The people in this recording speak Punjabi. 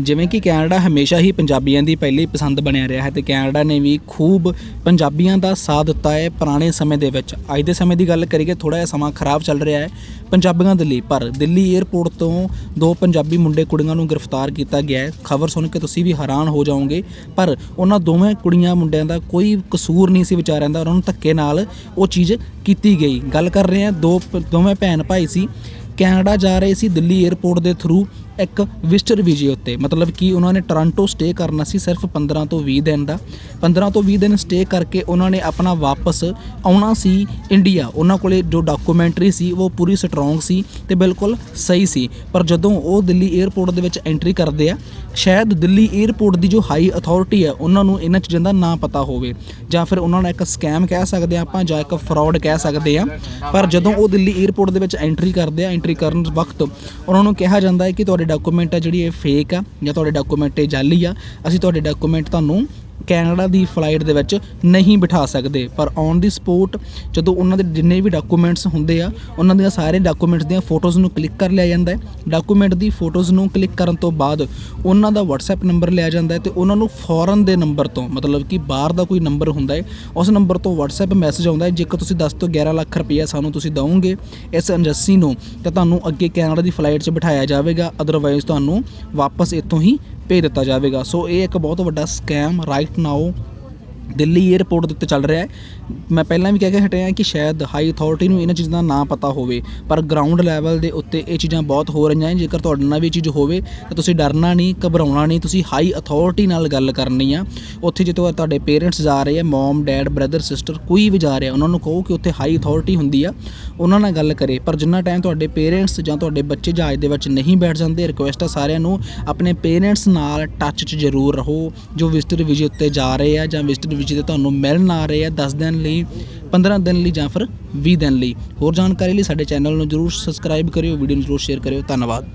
ਜਿਵੇਂ ਕਿ ਕੈਨੇਡਾ ਹਮੇਸ਼ਾ ਹੀ ਪੰਜਾਬੀਆਂ ਦੀ ਪਹਿਲੀ ਪਸੰਦ ਬਣਿਆ ਰਿਹਾ ਹੈ ਤੇ ਕੈਨੇਡਾ ਨੇ ਵੀ ਖੂਬ ਪੰਜਾਬੀਆਂ ਦਾ ਸਾਥ ਦਿੱਤਾ ਹੈ ਪੁਰਾਣੇ ਸਮੇਂ ਦੇ ਵਿੱਚ। ਅੱਜ ਦੇ ਸਮੇਂ ਦੀ ਗੱਲ ਕਰੀਏ ਥੋੜਾ ਜਿਹਾ ਸਮਾਂ ਖਰਾਬ ਚੱਲ ਰਿਹਾ ਹੈ ਪੰਜਾਬੀਆਂ ਦੇ ਲਈ, ਪਰ ਦਿੱਲੀ 에ਅਰਪੋਰਟ ਤੋਂ ਦੋ ਪੰਜਾਬੀ ਮੁੰਡੇ ਕੁੜੀਆਂ ਨੂੰ ਗ੍ਰਿਫਤਾਰ ਕੀਤਾ ਗਿਆ ਹੈ। ਖਬਰ ਸੁਣ ਕੇ ਤੁਸੀਂ ਵੀ ਹੈਰਾਨ ਹੋ ਜਾਓਗੇ, ਪਰ ਉਹਨਾਂ ਦੋਵੇਂ ਕੁੜੀਆਂ ਮੁੰਡਿਆਂ ਦਾ ਕੋਈ ਕਸੂਰ ਨਹੀਂ ਸੀ ਵਿਚਾਰਿਆਂ ਦਾ ਉਹਨਾਂ ਨੂੰ ਧੱਕੇ ਨਾਲ ਉਹ ਚੀਜ਼ ਕੀਤੀ ਗਈ। ਗੱਲ ਕਰ ਰਹੇ ਹਾਂ, ਦੋ ਦੋਵੇਂ ਭੈਣ ਭਾਈ ਸੀ। ਕੈਨੇਡਾ ਜਾ ਰਹੇ ਸੀ ਦਿੱਲੀ 에ਅਰਪੋਰਟ ਦੇ ਥਰੂ। ਇੱਕ ਵਿਸਟਰ ਵੀਜ਼ੇ ਉੱਤੇ, ਮਤਲਬ ਕਿ ਉਹਨਾਂ ਨੇ ਟੋਰਾਂਟੋ ਸਟੇ ਕਰਨਾ ਸੀ ਸਿਰਫ 15 ਤੋਂ 20 ਦਿਨ ਦਾ। 15 ਤੋਂ 20 ਦਿਨ ਸਟੇ ਕਰਕੇ ਉਹਨਾਂ ਨੇ ਆਪਣਾ ਵਾਪਸ ਆਉਣਾ ਸੀ ਇੰਡੀਆ ਉਹਨਾਂ ਕੋਲੇ ਜੋ ਡਾਕੂਮੈਂਟਰੀ ਸੀ, ਉਹ ਪੂਰੀ ਸਟਰੋਂਗ ਸੀ ਤੇ ਬਿਲਕੁਲ ਸਹੀ ਸੀ। ਪਰ ਜਦੋਂ ਉਹ ਦਿੱਲੀ 에ਅਰਪੋਰਟ ਦੇ ਵਿੱਚ ਐਂਟਰੀ ਕਰਦੇ ਆ, ਸ਼ਾਇਦ ਦਿੱਲੀ 에ਅਰਪੋਰਟ ਦੀ ਜੋ ਹਾਈ ਅਥਾਰਟੀ ਹੈ, ਉਹਨਾਂ ਨੂੰ ਇਹਨਾਂ ਚੀਜ਼ਾਂ ਦਾ ਨਾਂ ਪਤਾ ਹੋਵੇ। ਜਾਂ ਫਿਰ ਉਹਨਾਂ ਨੂੰ ਇੱਕ ਸਕੈਮ ਕਹਿ ਸਕਦੇ ਆ ਆਪਾਂ, ਜਾਂ ਇੱਕ ਫਰਾਡ ਕਹਿ ਸਕਦੇ ਆ। ਪਰ ਜਦੋਂ ਉਹ ਦਿੱਲੀ 에ਅਰਪੋਰਟ ਦੇ ਵਿੱਚ ਐਂਟਰੀ ਕਰਦੇ ਆ ਐਂਟਰੀ ਕਰਨ ਵਕਤ, ਉਹਨਾਂ ਨੂੰ ਕਿਹਾ ਜਾਂਦਾ ਹੈ ਕਿ ਤੁਹਾਡੇ ਡਾਕੂਮੈਂਟ ਆ ਜਿਹੜੀ ਇਹ ਫੇਕ ਆ ਜਾਂ ਤੁਹਾਡੇ ਡਾਕੂਮੈਂਟ ਇਹ ਜਾਲੀ ਆ, ਅਸੀਂ ਤੁਹਾਡੇ ਡਾਕੂਮੈਂਟ ਤੁਹਾਨੂੰ ਕੈਨੇਡਾ ਦੀ ਫਲਾਈਟ ਦੇ ਵਿੱਚ ਨਹੀਂ ਬਿਠਾ ਸਕਦੇ। ਪਰ ਔਨ ਦੀ ਸਪੋਟ ਜਦੋਂ ਉਹਨਾਂ ਦੇ ਜਿੰਨੇ ਵੀ ਡਾਕੂਮੈਂਟਸ ਹੁੰਦੇ ਆ, ਉਹਨਾਂ ਦੀਆਂ ਸਾਰੇ ਡਾਕੂਮੈਂਟਸ ਦੀਆਂ ਫੋਟੋਜ਼ ਨੂੰ ਕਲਿੱਕ ਕਰ ਲਿਆ ਜਾਂਦਾ ਹੈ। ਡਾਕੂਮੈਂਟ ਦੀ ਫੋਟੋਜ਼ ਨੂੰ ਕਲਿੱਕ ਕਰਨ ਤੋਂ ਬਾਅਦ ਉਹਨਾਂ ਦਾ WhatsApp ਨੰਬਰ ਲਿਆ ਜਾਂਦਾ ਹੈ ਤੇ ਉਹਨਾਂ ਨੂੰ ਫੋਰਨ ਦੇ ਨੰਬਰ ਤੋਂ, ਮਤਲਬ ਕਿ ਬਾਹਰ ਦਾ ਕੋਈ ਨੰਬਰ ਹੁੰਦਾ ਹੈ, ਉਸ ਨੰਬਰ ਤੋਂ WhatsApp ਮੈਸੇਜ ਆਉਂਦਾ ਹੈ, ਜੇਕਰ ਤੁਸੀਂ 10 ਤੋਂ 11 ਲੱਖ ਰੁਪਈਆ ਸਾਨੂੰ ਤੁਸੀਂ ਦਿਓਗੇ ਇਸ ਏਜੰਸੀ ਨੂੰ, ਤਾਂ ਤੁਹਾਨੂੰ ਅੱਗੇ ਕੈਨੇਡਾ ਦੀ ਫਲਾਈਟ 'ਚ ਬਿਠਾਇਆ ਜਾਵੇਗਾ ਅਦਰਵਾਈਜ਼ ਤੁਹਾਨੂੰ ਵਾਪਸ ਇੱਥੋਂ ਹੀ ਭੇਜ ਦਿੱਤਾ ਜਾਵੇਗਾ। ਸੋ ਇਹ ਇੱਕ ਬਹੁਤ ਵੱਡਾ scam right não. Delhi airport ਦੇ ਉੱਤੇ ਚੱਲ ਰਿਹਾ ਹੈ। ਮੈਂ ਪਹਿਲਾਂ ਵੀ ਕਹਿ ਕੇ ਹਟਿਆ ਕਿ ਸ਼ਾਇਦ ਹਾਈ ਅਥਾਰਟੀ ਨੂੰ ਇਹਨਾਂ ਚੀਜ਼ਾਂ ਦਾ ਨਾ ਪਤਾ ਹੋਵੇ, ਪਰ ਗਰਾਊਂਡ ਲੈਵਲ ਦੇ ਉੱਤੇ ਇਹ ਚੀਜ਼ਾਂ ਬਹੁਤ ਹੋ ਰਹੀਆਂ ਹਨ ਜੇਕਰ ਤੁਹਾਡੇ ਨਾਲ ਵੀ ਇਹ ਚੀਜ਼ ਹੋਵੇ, ਤਾਂ ਤੁਸੀਂ ਡਰਨਾ ਨਹੀਂ, ਘਬਰਾਉਣਾ ਨਹੀਂ, ਤੁਸੀਂ ਹਾਈ ਅਥਾਰਟੀ ਨਾਲ ਗੱਲ ਕਰਨੀ ਆ। ਉੱਥੇ ਜਿੱਥੇ ਤੁਹਾਡੇ ਪੇਰੈਂਟਸ ਜਾ ਰਹੇ ਆ ਮਮ ਡੈਡ ਬ੍ਰਦਰ ਸਿਸਟਰ ਕੋਈ ਵੀ ਜਾ ਰਿਹਾ, ਉਹਨਾਂ ਨੂੰ ਕਹੋ ਕਿ ਉੱਥੇ ਹਾਈ ਅਥਾਰਟੀ ਹੁੰਦੀ ਆ। ਉਹਨਾਂ ਨਾਲ ਗੱਲ ਕਰੇ, ਪਰ ਜਿੰਨਾ ਟਾਈਮ ਤੁਹਾਡੇ ਪੇਰੈਂਟਸ ਜਾਂ ਤੁਹਾਡੇ ਬੱਚੇ ਜਹਾਜ਼ ਦੇ ਵਿੱਚ ਨਹੀਂ ਬੈਠ ਜਾਂਦੇ ਰਿਕੁਐਸਟ ਆ ਸਾਰਿਆਂ ਨੂੰ, ਆਪਣੇ ਪੇਰੈਂਟਸ ਨਾਲ ਟੱਚ 'ਚ ਜ਼ਰੂਰ ਰਹੋ। ਜੋ ਵਿਜ਼ਟਰ ਵੀਜ਼ੇ ਉੱਤੇ ਜਾ ਰਹੇ ਆ ਜਾਂ ਵਿਜ਼ਟਰ ਵੀਜ਼ੇ ਤੇ ਤੁਹਾਨੂੰ ਮਿਲਣ ਆ ਰਹੇ ਆ 10 ਦਿਨ ਲਈ 15 ਦਿਨ ਲਈ ਜਾਂ ਫਿਰ 20 ਦਿਨ ਲਈ। ਹੋਰ ਜਾਣਕਾਰੀ ਲਈ ਸਾਡੇ ਚੈਨਲ ਨੂੰ ਜਰੂਰ ਸਬਸਕ੍ਰਾਈਬ ਕਰਿਓ ਵੀਡੀਓ ਨੂੰ ਜਰੂਰ ਸ਼ੇਅਰ ਕਰਿਓ। ਧੰਨਵਾਦ।